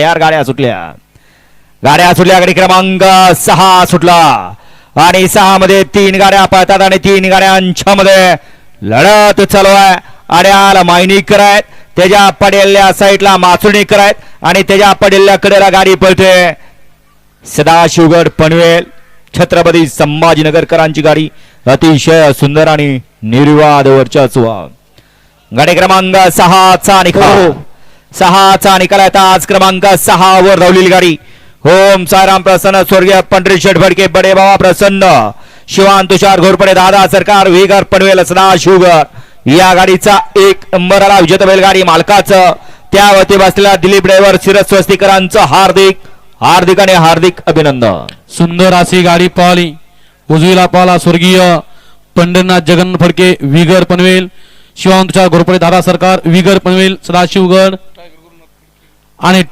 यार गाड्या सुटल्या. गाड्या सुटल्या गाडी क्रमांक सहा सुटला. आणि सहा मध्ये तीन गाड्या पळतात आणि तीन गाड्यांच्या मध्ये लढत चालू आहे. आणि मायनीकर आहेत त्याच्या पडेल्या साईडला माचुणीकर आहेत आणि त्याच्या पडेल्या कडेला गाडी पळते. सदाशिवगड पनवेल छत्रपती संभाजीनगरकरांची गाडी. अतिशय सुंदर आणि निर्वाद वरच्या गाडी क्रमांक सहाचा निकाल. हो. सहाचा निकाल आहे. आज क्रमांक सहा वर धावलेली गाडी. होम सायराम प्रसन्न स्वर्गीय पंढरी शेठ फडके बडे बाबा प्रसन्न शिवान तुषार घोरपडे दादा सरकार वेगर पनवेल सदाशिवगर या गाडीचा एक नंबरला विजेता बैलगाडी मालकाचं. त्यावरती बसलेला दिलीप ड्रायव्हर शिरस स्वस्तिकरांचं हार्दिक हार्दिक आणि हार्दिक अभिनंदन. सुंदर अशी गाडी पाहली. उजवीला पाहला स्वर्गीय पंढरनाथ जगन फडके विगर पनवेल शिवांतच्या घोरपडे दादा सरकार विगर पनवेल सदाशिवगड आणि